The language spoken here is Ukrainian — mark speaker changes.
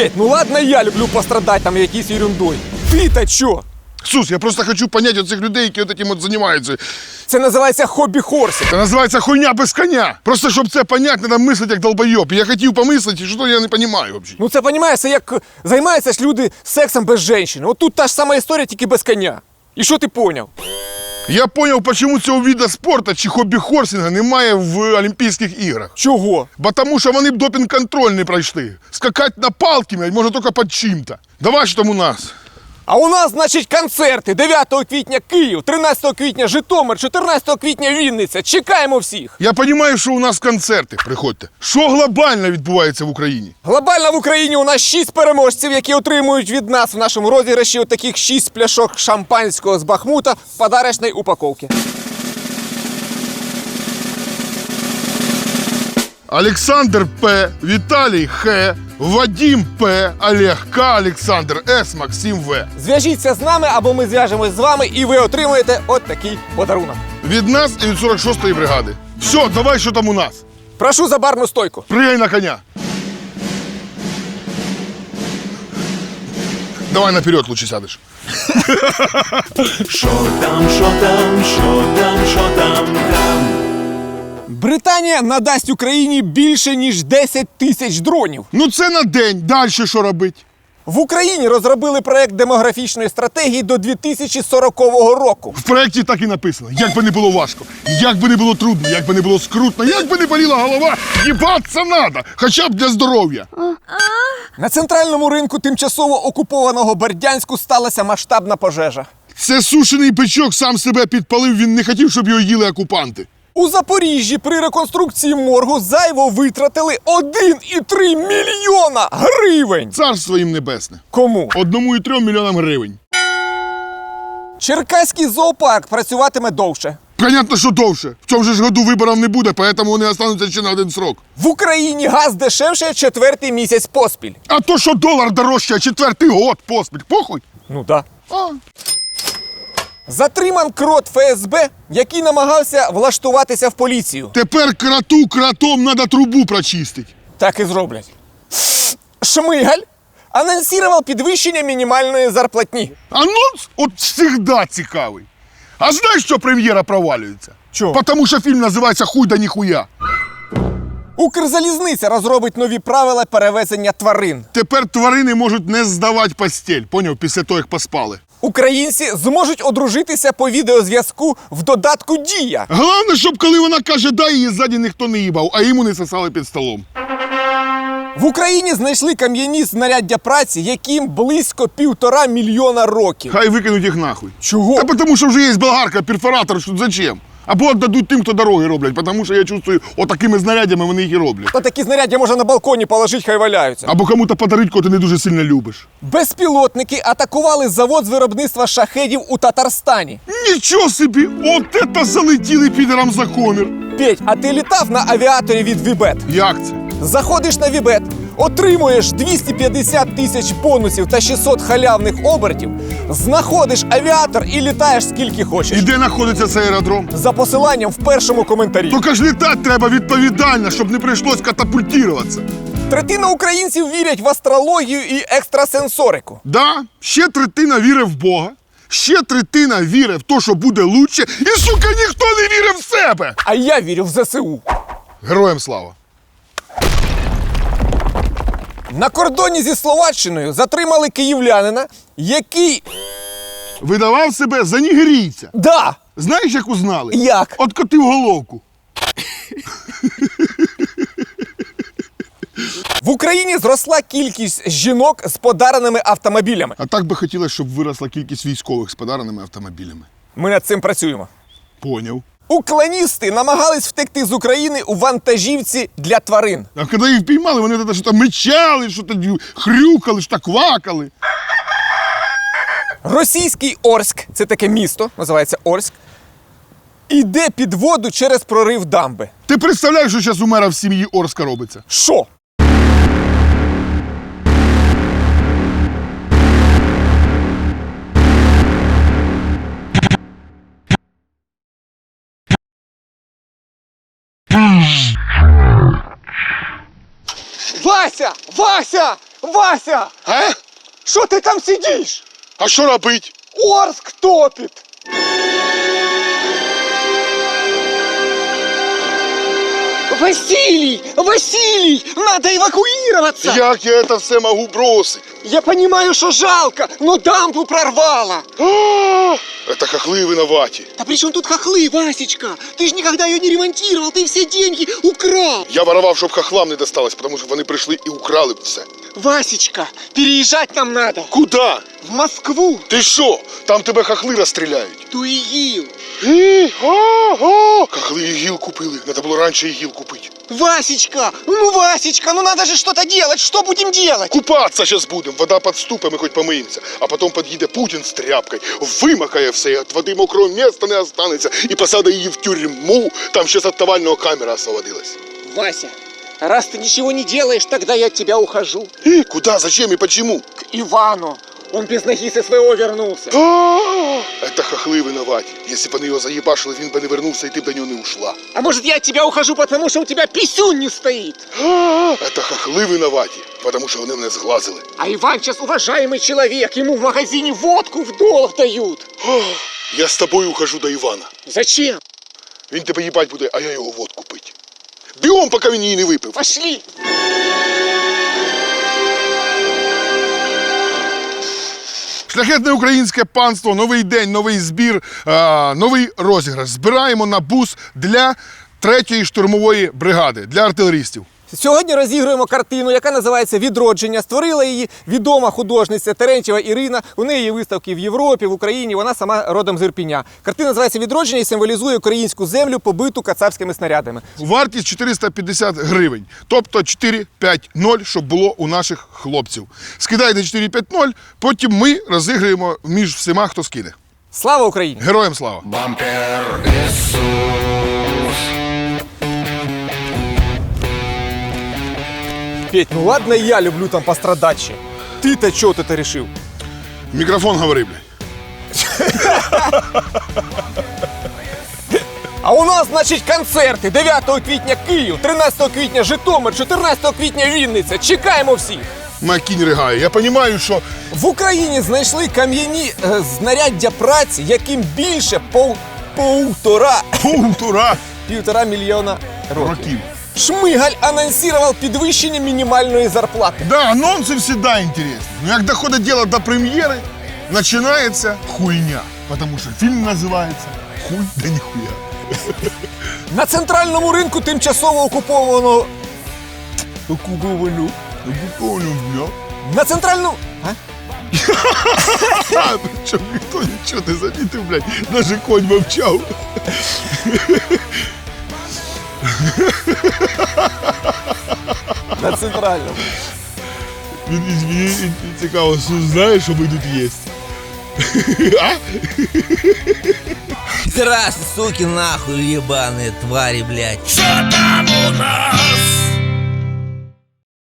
Speaker 1: Петь, ну ладно, я люблю пострадать там якійсь ерундой. Ти-то чо?
Speaker 2: Сус, я просто хочу понять оцих людей, які от этим от займаються.
Speaker 1: Це називається хобі хорсі.
Speaker 2: Це називається хуйня без коня. Просто щоб це понять, треба мислити як долбойоб. І я хотів помислити, що я не розумію взагалі.
Speaker 1: Ну це понімаєш, це як займаються ж люди сексом без жінки. От тут та ж сама історія, тільки без коня. І що ти поняв?
Speaker 2: Я зрозумів, чому цього віда спорту чи хобі-хорсінга немає в Олімпійських іграх.
Speaker 1: Чого?
Speaker 2: Бо тому що вони б допінг-контроль не пройшли. Скакати на палки може тільки під чим-то. Давай що там у нас.
Speaker 1: А у нас, значить, концерти 9 квітня Київ, 13 квітня Житомир, 14 квітня Вінниця. Чекаємо всіх.
Speaker 2: Я розумію, що у нас концерти. Приходьте. Що глобально відбувається в Україні?
Speaker 1: Глобально в Україні у нас 6 переможців, які отримують від нас в нашому розіграші отаких 6 пляшок шампанського з Бахмута в подарочній упаковці.
Speaker 2: Олександр П, Віталій Х, Вадим П, Олег К, Олександр С, Максим В.
Speaker 1: Зв'яжіться з нами або ми зв'яжемось з вами, і ви отримуєте от такий подарунок.
Speaker 2: Від нас і від 46-ї бригади. Все, давай, що там у нас.
Speaker 1: Прошу за барну стойку.
Speaker 2: Пригай на коня. Давай наперед лучше сядеш.
Speaker 3: Що там, що там, що там, що там,
Speaker 1: Британія надасть Україні більше ніж 10 тисяч дронів.
Speaker 2: Ну це на день. Далі що робить?
Speaker 1: В Україні розробили проект демографічної стратегії до 2040 року.
Speaker 2: В проєкті так і написано. Як би не було важко, як би не було трудно, як би не було скрутно, як би не боліла голова, їбатися надо, хоча б для здоров'я.
Speaker 1: На центральному ринку тимчасово окупованого Бердянську сталася масштабна пожежа.
Speaker 2: Це сушений бичок сам себе підпалив, він не хотів, щоб його їли окупанти.
Speaker 1: У Запоріжжі при реконструкції моргу зайво витратили 1,3 мільйона гривень.
Speaker 2: Царство їм небесне.
Speaker 1: Кому?
Speaker 2: Одному і трьом мільйонам гривень.
Speaker 1: Черкаський зоопарк працюватиме довше.
Speaker 2: Понятно, що довше. В цьому же ж году виборів не буде, поэтому вони остануться ще на один срок.
Speaker 1: В Україні газ дешевше четвертий місяць поспіль.
Speaker 2: А то, що долар дорожче, а четвертий год поспіль. Похуй.
Speaker 1: Ну да.
Speaker 2: А.
Speaker 1: Затриман крот ФСБ, який намагався влаштуватися в поліцію.
Speaker 2: Тепер кроту кротом треба трубу прочистити.
Speaker 1: Так і зроблять. Шмигаль анонсував підвищення мінімальної зарплатні.
Speaker 2: Анонс от завжди цікавий. А знаєш, що прем'єра провалюється?
Speaker 1: Чо?
Speaker 2: Тому що фільм називається Хуй да ніхуя.
Speaker 1: Укрзалізниця розробить нові правила перевезення тварин.
Speaker 2: Тепер тварини можуть не здавати постіль, поняв, після того, як поспали.
Speaker 1: Українці зможуть одружитися по відеозв'язку в додатку Дія.
Speaker 2: Головне, щоб коли вона каже да, її ззаді ніхто не їбав, а йому не сосали під столом.
Speaker 1: В Україні знайшли кам'яні знаряддя праці, яким близько півтора мільйона років.
Speaker 2: Хай викинуть їх нахуй.
Speaker 1: Чого?
Speaker 2: Та тому що вже є болгарка, перфоратор, що зачем? Або віддадуть тим, хто дороги роблять, тому що я чувствую, отакими знарядями вони їх і роблять.
Speaker 1: Та такі знаряддя можна на балконі положити, хай валяються.
Speaker 2: Або кому-то подарить, кого ти не дуже сильно любиш.
Speaker 1: Безпілотники атакували завод з виробництва шахедів у Татарстані.
Speaker 2: Нічого собі! От это залетіли підерам за комір.
Speaker 1: Петь, а ти літав на авіаторі від Вібет?
Speaker 2: Як це?
Speaker 1: Заходиш на Вібет, отримуєш 250 тисяч бонусів та 600 халявних обертів, знаходиш авіатор і літаєш скільки хочеш.
Speaker 2: І де знаходиться цей аеродром?
Speaker 1: За посиланням в першому коментарі.
Speaker 2: Тільки ж літати треба відповідально, щоб не прийшлось катапультуватися.
Speaker 1: Третина українців вірять в астрологію і екстрасенсорику.
Speaker 2: Да, ще третина вірить в Бога, ще третина вірить в те, що буде лучше, і, сука, ніхто не вірить в себе.
Speaker 1: А я вірю в ЗСУ.
Speaker 2: Героям слава!
Speaker 1: На кордоні зі Словаччиною затримали київлянина, який.
Speaker 2: Видавав себе за нігерійця.
Speaker 1: Да!
Speaker 2: Знаєш, як узнали?
Speaker 1: Як?
Speaker 2: От котив головку.
Speaker 1: В Україні зросла кількість жінок з подареними автомобілями.
Speaker 2: А так би хотілося, щоб виросла кількість військових з подареними автомобілями.
Speaker 1: Ми над цим працюємо.
Speaker 2: Поняв.
Speaker 1: Уклоністи намагались втекти з України у вантажівці для тварин.
Speaker 2: А коли їх піймали, вони тоді що мечали, що тоді хрюкали, що квакали.
Speaker 1: Російський Орськ, це таке місто, називається Орськ, іде під воду через прорив дамби.
Speaker 2: Ти представляєш, що зараз у мера в сім'ї Орска робиться?
Speaker 1: Що? Вася! Вася! Вася!
Speaker 2: А?
Speaker 1: Що ти там сидиш?
Speaker 2: А що робить?
Speaker 1: Орск топит! Василий! Василий! Надо эвакуироваться!
Speaker 2: Як я це все можу бросити?
Speaker 1: Я понимаю, что жалко, но дамбу прорвало!
Speaker 2: А, Это хохли винуваті.
Speaker 1: Да при чем тут хохлы, Васечка? Ты же никогда ее не ремонтировал, ты все деньги украл!
Speaker 2: Я воровав, щоб хохлам не досталось, тому що вони прийшли і украли все.
Speaker 1: Васечка, переезжать нам надо!
Speaker 2: Куда?
Speaker 1: В Москву!
Speaker 2: Ти що? Там тебе хохли розстріляють.
Speaker 1: Туигил!
Speaker 2: І, ого! Хохли ігіл купили. Надо було раніше ігіл купити.
Speaker 1: Васечка! Ну, Васечка, ну надо же что-то делать! Что будем делать?
Speaker 2: Купатися зараз будемо, вода підступить, ми хоч помиємося. А потім під'їде Путін з тряпкою, вимакає все, і від води мокрого міста не останеться, і посадить її в тюрму, там ще з оттавального камера освободилась.
Speaker 1: Вася, раз ты ничего не делаешь, тогда я от тебя ухожу.
Speaker 2: І куди, зачем і почему?
Speaker 1: К Ивану. Он без ноги со своего вернулся.
Speaker 2: А, Это хохли винуваті. Якщо б вони його заїбашили, він би не вернувся, і ти б до нього не ушла.
Speaker 1: А может я от тебя ухожу, потому что у тебя писюн не стоит?
Speaker 2: А, Это хохли винуваті, тому що вони мене зглазили.
Speaker 1: А Иван сейчас уважаемый человек, ему в магазине водку в долг дают.
Speaker 2: А, Я з тобою ухожу до Івана.
Speaker 1: Зачем?
Speaker 2: Він тебе їбать буде, а я його водку пить. Бігом, пока її не випив.
Speaker 1: Пошли.
Speaker 2: Шляхетне українське панство, новий день, новий збір, новий розіграш. Збираємо на бус для третьої штурмової бригади для артилерістів.
Speaker 1: Сьогодні розігруємо картину, яка називається Відродження. Створила її відома художниця Терентьєва Ірина. У неї є виставки в Європі, в Україні. Вона сама родом з Ірпіня. Картина називається Відродження і символізує українську землю, побиту кацапськими снарядами.
Speaker 2: Вартість 450 гривень, тобто 4-5-0, щоб було у наших хлопців. Скидайте 4-5-0, потім ми розіграємо між всіма, хто скине.
Speaker 1: Слава Україні!
Speaker 2: Героям слава!
Speaker 1: Петь, ну ладно, я люблю там пострадать. ще. Ты-то чё ты-то решил?
Speaker 2: Мікрофон говори, блядь.
Speaker 1: А у нас, значить, концерти 9 квітня Київ, 13 квітня Житомир, 14 квітня Вінниця. Чекаємо всіх!
Speaker 2: Макінь ригає. Я розумію, що
Speaker 1: В Україні знайшли кам'яні е, знаряддя праці, яким більше пол, півтора,
Speaker 2: півтора
Speaker 1: півтора мільйона років.
Speaker 2: років.
Speaker 1: Шмигаль анонсував підвищення мінімальної зарплати.
Speaker 2: Да, анонси завжди інтересні. Но як доходить діло до прем'єри, починається хуйня. Тому що фільм називається Хуй да ніхуя.
Speaker 1: На центральному ринку тимчасово окупованого. Окуповану.
Speaker 2: Окупований, бля.
Speaker 1: На центральному. А?
Speaker 2: А, причому ніхто нічого не замітив, блядь. Даже конь мовчав.
Speaker 1: На центральному.
Speaker 2: Він мені цікаво, що знає, що ми тут є. А?
Speaker 4: Пидорасы, суки, нахуй, ебаные твари, блядь.
Speaker 3: Що там у нас?